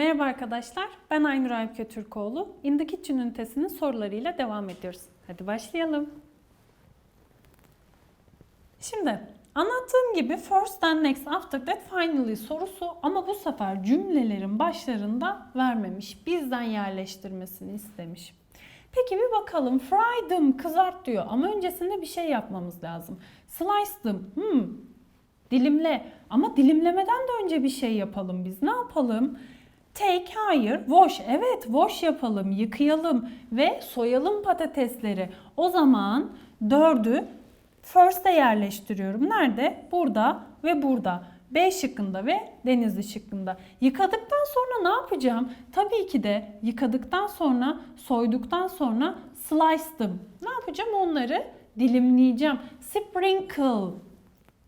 Merhaba arkadaşlar, ben Aynur Aybüke Türkoğlu. In the ünitesinin sorularıyla devam ediyoruz. Hadi başlayalım. Şimdi anlattığım gibi first then next after that finally sorusu ama bu sefer cümlelerin başlarında vermemiş. Bizden yerleştirmesini istemiş. Peki bir bakalım. Fry them, kızart diyor ama öncesinde bir şey yapmamız lazım. Slice them, hmm, dilimle. Ama dilimlemeden de önce bir şey yapalım biz. Ne yapalım? Take, hayır, wash. Evet, wash yapalım, yıkayalım ve soyalım patatesleri. O zaman dördü first'e yerleştiriyorum. Nerede? Burada ve burada. B şıkkında ve Denizli şıkkında. Yıkadıktan sonra ne yapacağım? Tabii ki de yıkadıktan sonra, soyduktan sonra slice them. Ne yapacağım? Onları dilimleyeceğim. Sprinkle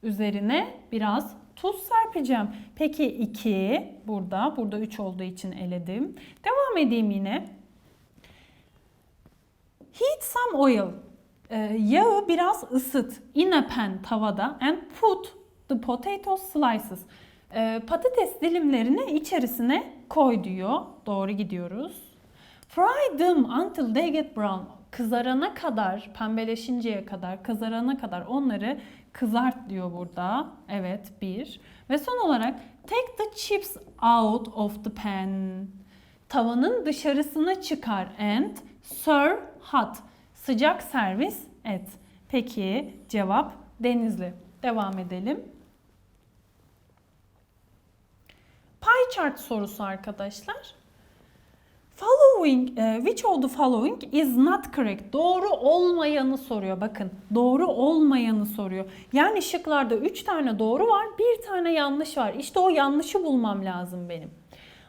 üzerine biraz tuz serpeceğim. Peki 2 burada. Burada 3 olduğu için eledim. Devam edeyim yine. Heat some oil. Ee, yağı biraz ısıt. In a pan tavada and put the potato slices. Ee, patates dilimlerini içerisine koy diyor. Doğru gidiyoruz. Fry them until they get brown. Kızarana kadar, pembeleşinceye kadar, kızarana kadar onları kızart diyor burada. Evet, bir. Ve son olarak take the chips out of the pan. Tavanın dışarısına çıkar and serve hot. Sıcak servis et. Peki cevap Denizli. Devam edelim. Pie chart sorusu arkadaşlar. Following, e, which of the following is not correct? Doğru olmayanı soruyor. Bakın doğru olmayanı soruyor. Yani şıklarda 3 tane doğru var, bir tane yanlış var. İşte o yanlışı bulmam lazım benim.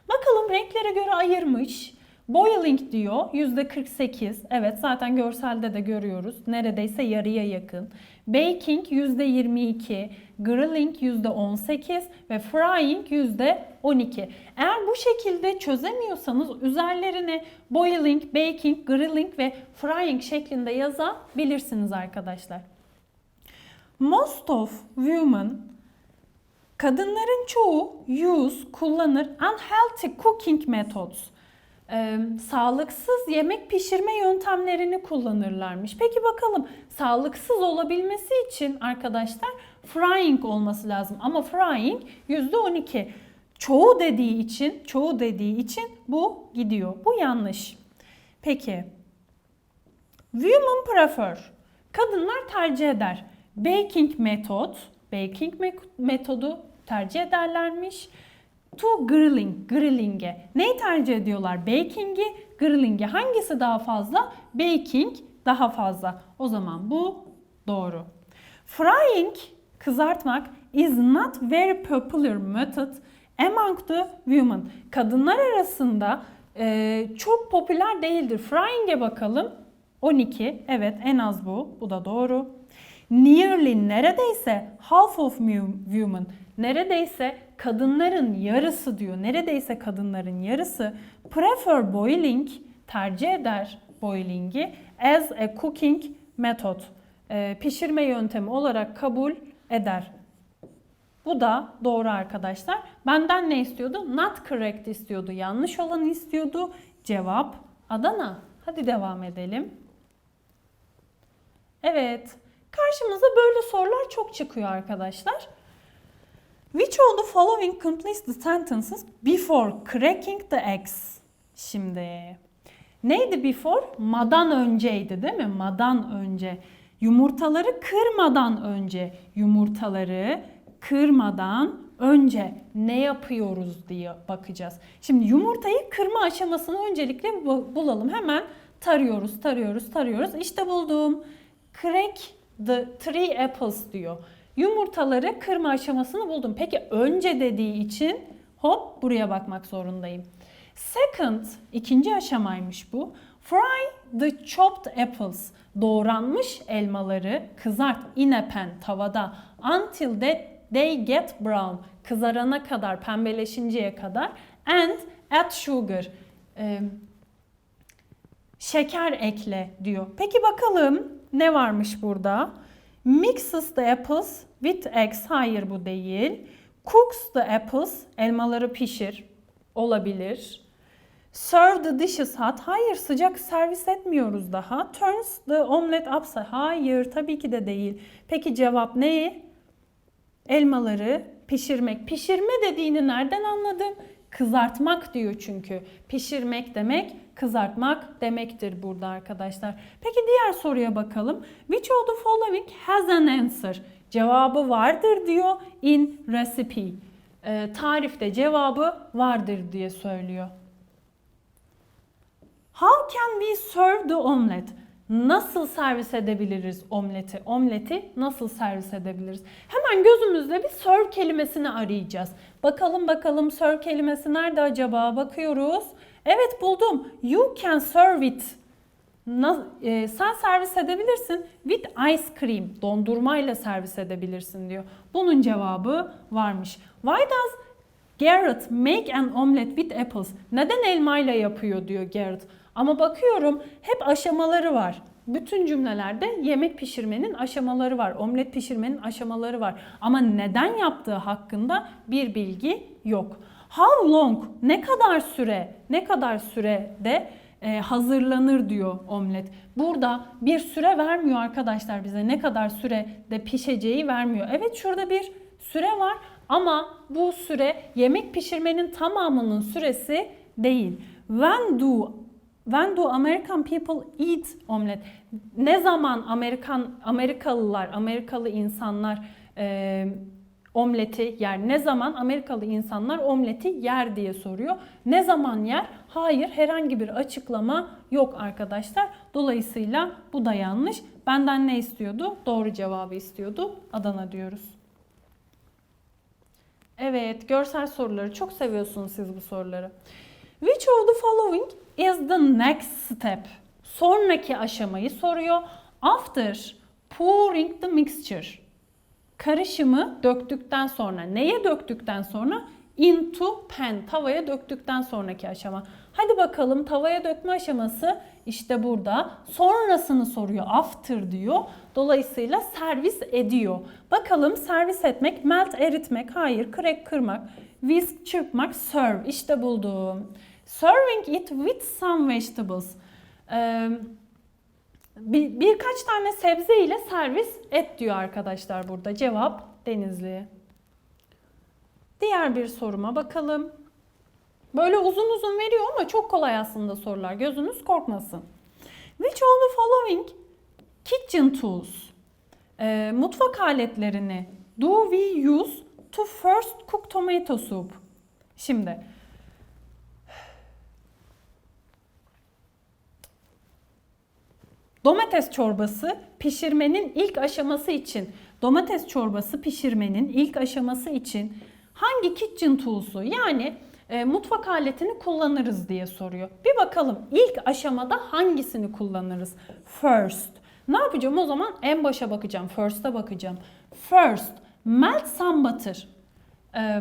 Bakalım renklere göre ayırmış. Boiling diyor %48. Evet zaten görselde de görüyoruz. Neredeyse yarıya yakın. Baking %22. Grilling %18 ve frying %12. Eğer bu şekilde çözemiyorsanız üzerlerine boiling, baking, grilling ve frying şeklinde yazabilirsiniz arkadaşlar. Most of women kadınların çoğu use, kullanır unhealthy cooking methods. Ee, sağlıksız yemek pişirme yöntemlerini kullanırlarmış. Peki bakalım sağlıksız olabilmesi için arkadaşlar frying olması lazım. Ama frying %12. Çoğu dediği için, çoğu dediği için bu gidiyor. Bu yanlış. Peki. Women prefer. Kadınlar tercih eder. Baking method, baking metodu tercih ederlermiş. To grilling, grilling'e. Neyi tercih ediyorlar? Baking'i, grilling'i. Hangisi daha fazla? Baking daha fazla. O zaman bu doğru. Frying, kızartmak is not very popular method among the women. Kadınlar arasında e, çok popüler değildir. Frying'e bakalım. 12. Evet en az bu. Bu da doğru. Nearly neredeyse half of women. Neredeyse kadınların yarısı diyor. Neredeyse kadınların yarısı prefer boiling tercih eder boiling'i as a cooking method. E, pişirme yöntemi olarak kabul eder. Bu da doğru arkadaşlar. Benden ne istiyordu? Not correct istiyordu. Yanlış olanı istiyordu. Cevap Adana. Hadi devam edelim. Evet. Karşımıza böyle sorular çok çıkıyor arkadaşlar. Which of the following completes the sentences before cracking the eggs? Şimdi neydi before? Madan önceydi değil mi? Madan önce. Yumurtaları kırmadan önce. Yumurtaları kırmadan önce ne yapıyoruz diye bakacağız. Şimdi yumurtayı kırma aşamasını öncelikle bulalım. Hemen tarıyoruz, tarıyoruz, tarıyoruz. İşte buldum. Crack the three apples diyor. Yumurtaları kırma aşamasını buldum. Peki önce dediği için hop buraya bakmak zorundayım. Second, ikinci aşamaymış bu. Fry the chopped apples. Doğranmış elmaları kızart in a pan, tavada. Until that they get brown. Kızarana kadar, pembeleşinceye kadar. And add sugar. Ee, şeker ekle diyor. Peki bakalım ne varmış burada? Mixes the apples with eggs. Hayır bu değil. Cooks the apples. Elmaları pişir. olabilir. Serve the dishes hot. Hayır sıcak servis etmiyoruz daha. Turns the omelet upside. Hayır tabii ki de değil. Peki cevap ne? Elmaları pişirmek. Pişirme dediğini nereden anladım? Kızartmak diyor çünkü. Pişirmek demek kızartmak demektir burada arkadaşlar. Peki diğer soruya bakalım. Which of the following has an answer? Cevabı vardır diyor in recipe. Ee, tarifte cevabı vardır diye söylüyor. How can we serve the omelet? Nasıl servis edebiliriz omleti? Omleti nasıl servis edebiliriz? Hemen gözümüzde bir serve kelimesini arayacağız. Bakalım bakalım serve kelimesi nerede acaba? Bakıyoruz. Evet buldum. You can serve it. E, sen servis edebilirsin with ice cream. Dondurmayla servis edebilirsin diyor. Bunun cevabı varmış. Why does Garrett make an omelet with apples? Neden elmayla yapıyor diyor Garrett. Ama bakıyorum hep aşamaları var. Bütün cümlelerde yemek pişirmenin aşamaları var. Omlet pişirmenin aşamaları var. Ama neden yaptığı hakkında bir bilgi yok. How long? Ne kadar süre? Ne kadar sürede e, hazırlanır diyor omlet. Burada bir süre vermiyor arkadaşlar bize. Ne kadar sürede pişeceği vermiyor. Evet şurada bir süre var ama bu süre yemek pişirmenin tamamının süresi değil. When do When do American people eat omelet? Ne zaman Amerikan Amerikalılar, Amerikalı insanlar e, omleti yer? Ne zaman Amerikalı insanlar omleti yer diye soruyor. Ne zaman yer? Hayır, herhangi bir açıklama yok arkadaşlar. Dolayısıyla bu da yanlış. Benden ne istiyordu? Doğru cevabı istiyordu. Adana diyoruz. Evet, görsel soruları çok seviyorsunuz siz bu soruları. Which of the following is the next step? Sonraki aşamayı soruyor. After pouring the mixture. Karışımı döktükten sonra, neye döktükten sonra? Into pan, tavaya döktükten sonraki aşama. Hadi bakalım tavaya dökme aşaması işte burada. Sonrasını soruyor. After diyor. Dolayısıyla servis ediyor. Bakalım servis etmek, melt eritmek, hayır, crack kırmak, whisk çırpmak, serve. İşte buldum. Serving it with some vegetables. Ee, bir, birkaç tane sebze ile servis et diyor arkadaşlar burada. Cevap Denizli. Diğer bir soruma bakalım. Böyle uzun uzun veriyor ama çok kolay aslında sorular. Gözünüz korkmasın. Which of the following kitchen tools? Ee, mutfak aletlerini do we use to first cook tomato soup? Şimdi Domates çorbası pişirmenin ilk aşaması için, domates çorbası pişirmenin ilk aşaması için hangi kitchen tools'u yani e, mutfak aletini kullanırız diye soruyor. Bir bakalım ilk aşamada hangisini kullanırız? First. Ne yapacağım o zaman? En başa bakacağım. First'a bakacağım. First, melt some butter. Ee,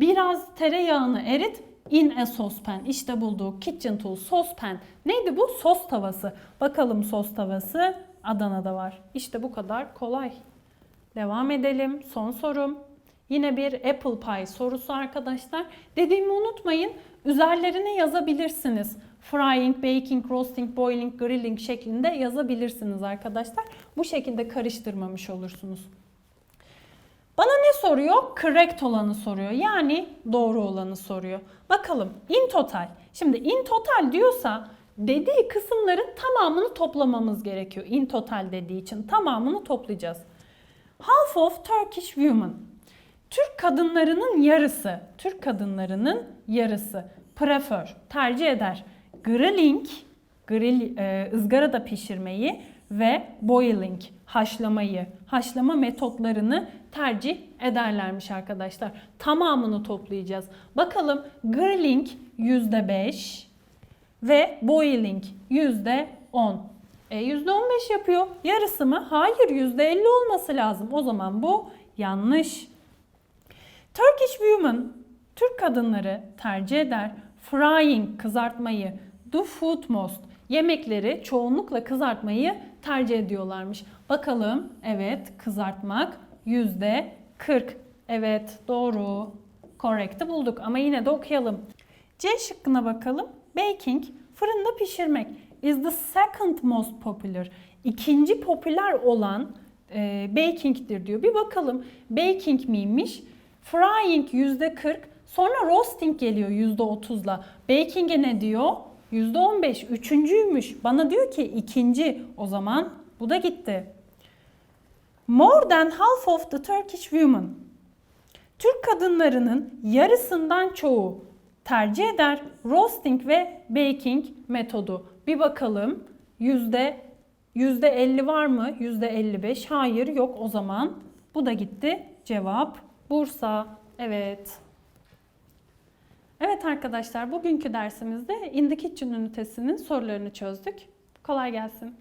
biraz tereyağını erit in a saucepan. İşte bulduğu kitchen tool saucepan. Neydi bu? Sos tavası. Bakalım sos tavası Adana'da var. İşte bu kadar kolay. Devam edelim. Son sorum. Yine bir apple pie sorusu arkadaşlar. Dediğimi unutmayın. Üzerlerine yazabilirsiniz. Frying, baking, roasting, boiling, grilling şeklinde yazabilirsiniz arkadaşlar. Bu şekilde karıştırmamış olursunuz. Bana ne soruyor? Correct olanı soruyor. Yani doğru olanı soruyor. Bakalım in total. Şimdi in total diyorsa dediği kısımların tamamını toplamamız gerekiyor. In total dediği için tamamını toplayacağız. Half of Turkish women. Türk kadınlarının yarısı. Türk kadınlarının yarısı. Prefer, tercih eder. Grilling, grill, e, ızgarada pişirmeyi ve boiling, haşlamayı, haşlama metotlarını tercih ederlermiş arkadaşlar. Tamamını toplayacağız. Bakalım grilling %5 ve boiling %10. E, %15 yapıyor. Yarısı mı? Hayır %50 olması lazım. O zaman bu yanlış. Turkish women, Türk kadınları tercih eder. Frying, kızartmayı. Do food most, yemekleri çoğunlukla kızartmayı tercih ediyorlarmış. Bakalım, evet kızartmak yüzde 40. Evet doğru. Correct'i bulduk ama yine de okuyalım. C şıkkına bakalım. Baking, fırında pişirmek is the second most popular. İkinci popüler olan e, baking'dir diyor. Bir bakalım baking miymiş? Frying %40, sonra roasting geliyor %30'la. Baking'e ne diyor? %15. Üçüncüymüş. Bana diyor ki ikinci. O zaman bu da gitti. More than half of the Turkish women. Türk kadınlarının yarısından çoğu tercih eder roasting ve baking metodu. Bir bakalım yüzde yüzde 50 var mı? Yüzde 55. Hayır yok o zaman. Bu da gitti. Cevap Bursa. Evet. Evet arkadaşlar bugünkü dersimizde In ünitesinin sorularını çözdük. Kolay gelsin.